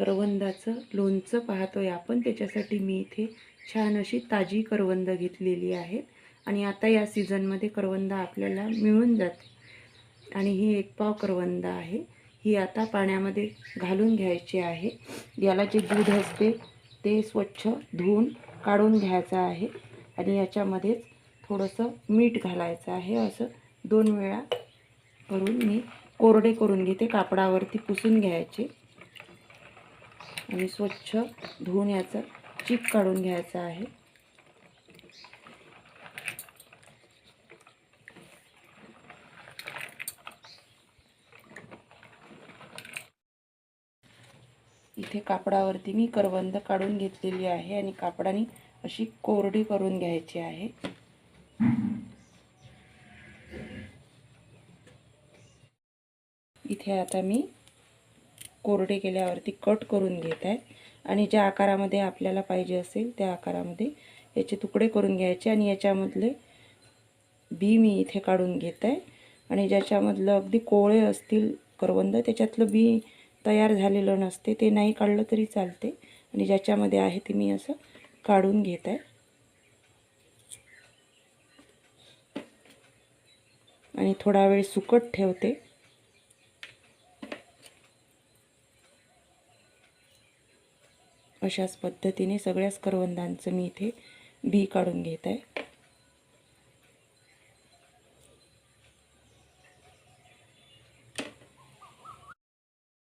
करवंदाचं लोणचं पाहतोय आपण. त्याच्यासाठी मी इथे छान अशी ताजी करवंद घेतलेली आहेत. आणि आता या सीझनमध्ये करवंद आपल्याला मिळून जाते. आणि ही एक पाव करवंद आहे. ही आता पाण्यामध्ये घालून घ्यायची आहे. याला जे दूध असते ते स्वच्छ धुवून काढून घ्यायचं आहे. आणि याच्यामध्येच थोडंसं मीठ घालायचं आहे. असं दोन वेळा करून मी कोरडे करून घेते. कापडावरती पुसून घ्यायचे. आणि स्वच्छ धुवून याचं चीक काढून घ्यायचं आहे. इथे कापडावरती मी करवंद काढून घेतलेली आहे आणि कापडाने अशी कोरडी करून घ्यायची आहे. इथे आता मी कोरडे केल्यावरती कट करून घेत आहे. आणि ज्या आकारामध्ये आपल्याला पाहिजे असेल त्या आकारामध्ये याचे तुकडे करून घ्यायचे आणि याच्यामधले बी मी इथे काढून घेत आहे. आणि ज्याच्यामधलं अगदी कोवळे असतील करवंद त्याच्यातलं बी तयार झालेलं नसते ते नाही काढलं तरी चालते. आणि ज्याच्यामध्ये आहे ते मी असं काढून घेत आहे. आणि थोडा वेळ सुकट ठेवते. अशाच पद्धतीने सगळ्याच करवंदांचं मी इथे बी काढून घेत आहे.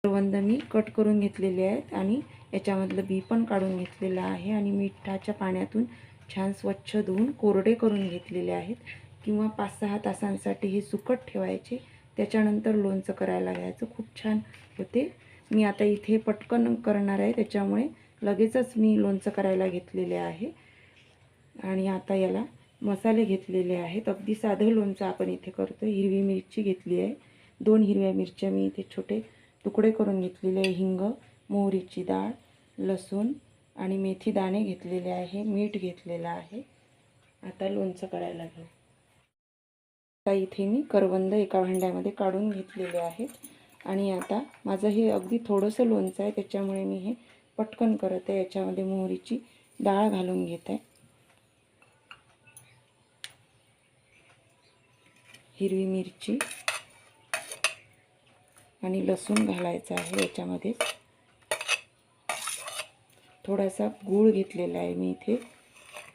करवंद मी कट करून घेतलेले आहेत आणि याच्यामधलं बी पण काढून घेतलेलं आहे आणि मिठाच्या पाण्यातून छान स्वच्छ धुवून कोरडे करून घेतलेले आहेत. किंवा पाच सहा तासांसाठी हे सुकट ठेवायचे. त्याच्यानंतर लोणचं करायला घ्यायचं खूप छान होते. मी आता इथे पटकन करणार आहे. त्याच्यामुळे लगेचच मी लोणचं करायला घेतलेले आहे. आणि आता याला मसाले घेतलेले आहेत. अगदी साधं लोणचं आपण इथे करतो हिरवी मिरची घेतली आहे. दोन हिरव्या मिरच्या मी इथे छोटे तुकडे करून घेतलेले आहे. हिंग मोहरीची डाळ लसूण आणि मेथी दाणे घेतलेले आहे. मीठ घेतलेलं आहे. आता लोणचं करायला घेऊ. आता इथे मी करवंद एका भांड्यामध्ये काढून घेतलेले आहेत. आणि आता माझं हे अगदी थोडंसं लोणचं आहे. त्याच्यामुळे मी हे पटकन करत आहे याच्यामध्ये मोहरीची डाळ घालून घेत. आहे हिरवी मिरची आणि लसूण घालायचं आहे याच्यामध्ये. थोडासा गूळ घेतलेला आहे मी इथे.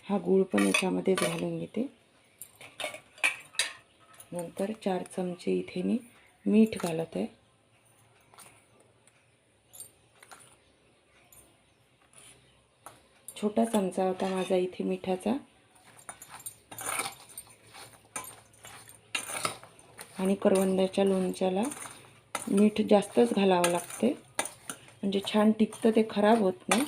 हा गूळ पण याच्यामध्येच घालून घेते. नंतर चार चमचे इथे मी मीठ घालत आहे. छोटा चमचा होता माझा इथे मिठाचा. आणि करवंदाच्या लोणच्याला मीठ जास्तच घालावं लागते. म्हणजे छान टिकतं ते खराब होत नाही.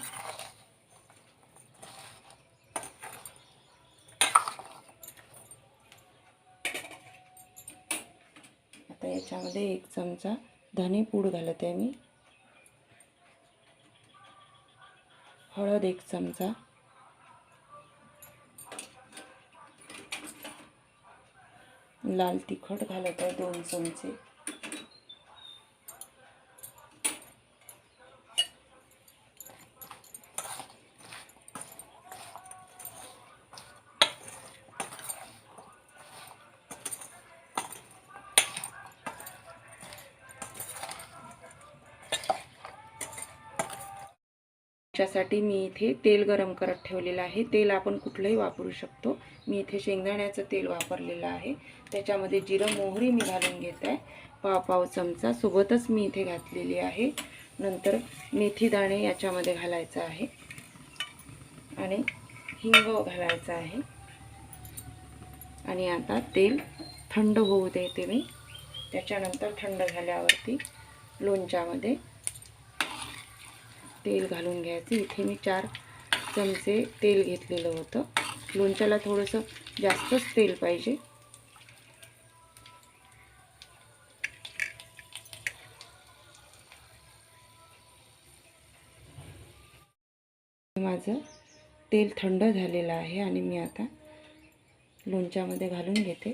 आता याच्यामध्ये एक चमचा धने पूड घालत आहे मी. हळद एक चमचा. लाल तिखट घालत आहे दोन चमचे. त्याच्यासाठी मी इथे तेल गरम करत ठेवलेलं आहे. तेल आपण कुठलंही वापरू शकतो. मी इथे शेंगदाण्याचं तेल वापरलेलं आहे. त्याच्यामध्ये जिरं मोहरी मी घालून घेत आहे. पाव पाव चमचा. सोबतच मी इथे घातलेली आहे. नंतर मेथी दाणे याच्यामध्ये घालायचं आहे. आणि हिंग घालायचं आहे. आणि आता तेल थंड होऊ देते मी. त्याच्यानंतर थंड झाल्यावरती लोणच्यामध्ये तेल घालून घ्यायचं. इथे मी चार चमचे तेल घेतलेलं होतं. लोणच्याला थोडंसं जास्तच तेल पाहिजे. माझं तेल थंड झालेलं आहे आणि मी आता लोणच्यामध्ये घालून घेते.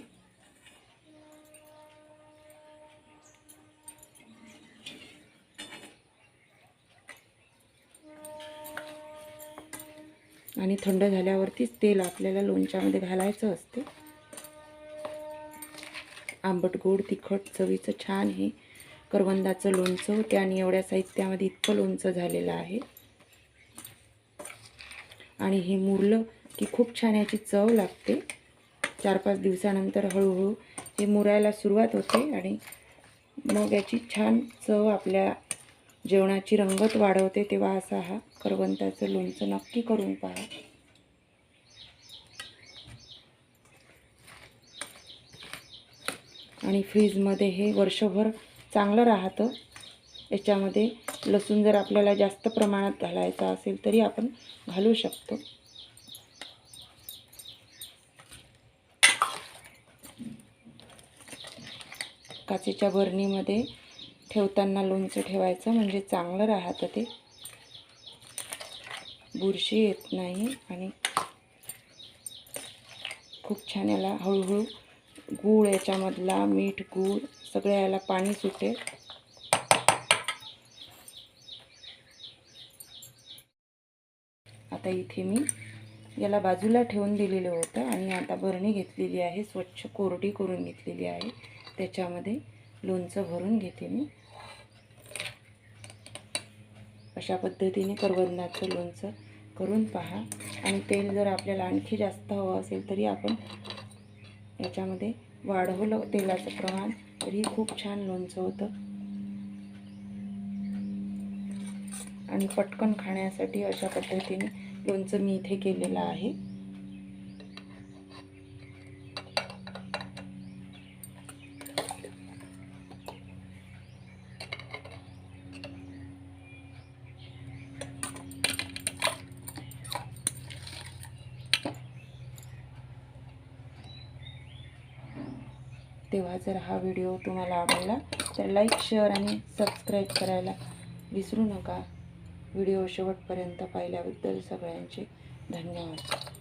आणि थंड झाल्यावरतीच तेल आपल्याला लोणच्यामध्ये घालायचं असते. आंबट गोड तिखट चवीचं छान हे करवंदाचं लोणचं होते आणि एवढ्या साहित्यामध्ये इतकं लोणचं झालेलं आहे. आणि हे मुरलं की खूप छान याची चव लागते. चार पाच दिवसानंतर हळूहळू हे मुरायला सुरुवात होते आणि मग याची छान चव आपल्या जेवणाची रंगत वाढवते तेव्हा असा हा करवंताचं लोणचं नक्की करून पहा. आणि फ्रीजमध्ये हे वर्षभर चांगलं राहतं. याच्यामध्ये लसूण जर आपल्याला जास्त प्रमाणात घालायचा असेल तरी आपण घालू शकतो. काचेच्या बरणीमध्ये ठेवताना लोणचं ठेवायचं म्हणजे चांगलं राहतं ते. बुरशी येत नाही आणि खूप छान याला हळूहळू गूळ याच्यामधला मीठ गूळ सगळ्या याला पाणी सुटेल आता इथे मी याला बाजूला ठेवून दिलेलं होतं आणि आता बरणी घेतलेली आहे स्वच्छ कोरडी करून घेतलेली आहे. त्याच्यामध्ये लोणचं भरून घेते मी. अशा पद्धतीने करवंदाचं लोणचं करून पहा. आणि तेल जर आपल्याला आणखी जास्त हवं असेल तरी आपण याच्यामध्ये वाढवलं तेलाचं प्रमाण तरी खूप छान लोणचं होतं. आणि पटकन खाण्यासाठी अशा पद्धतीने लोणचं मी इथे केलेलं आहे. तेव्हा जर हा व्हिडिओ तुम्हाला आवडला तर लाईक शेअर आणि सबस्क्राईब करायला विसरू नका. व्हिडिओ शेवटपर्यंत पाहिल्याबद्दल सगळ्यांचे धन्यवाद.